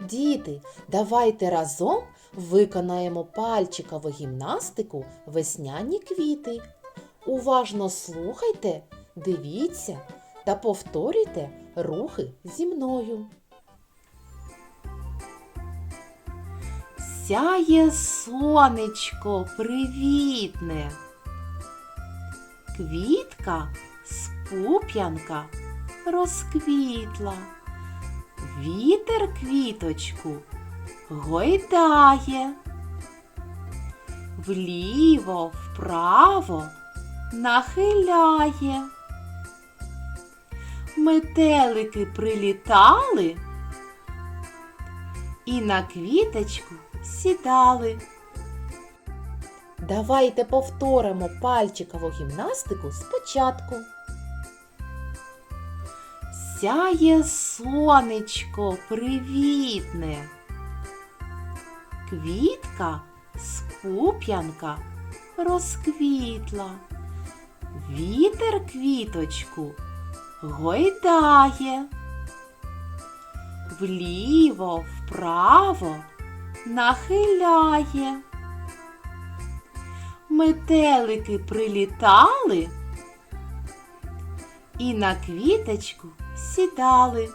Діти, давайте разом виконаємо пальчикову гімнастику весняні квіти. Уважно слухайте, дивіться та повторюйте рухи зі мною. Сяє сонечко привітне. Квітка з пуп'янка розквітла. Вітер квіточку гойдає. Вліво, вправо нахиляє. Метелики прилітали і на квіточку сідали. Давайте повторимо пальчикову гімнастику спочатку. Сяє сонечко привітне. Квітка з пуп'янка розквітла. Вітер квіточку гойдає. Вліво, вправо нахиляє. Метелики прилітали і на квіточку сідали.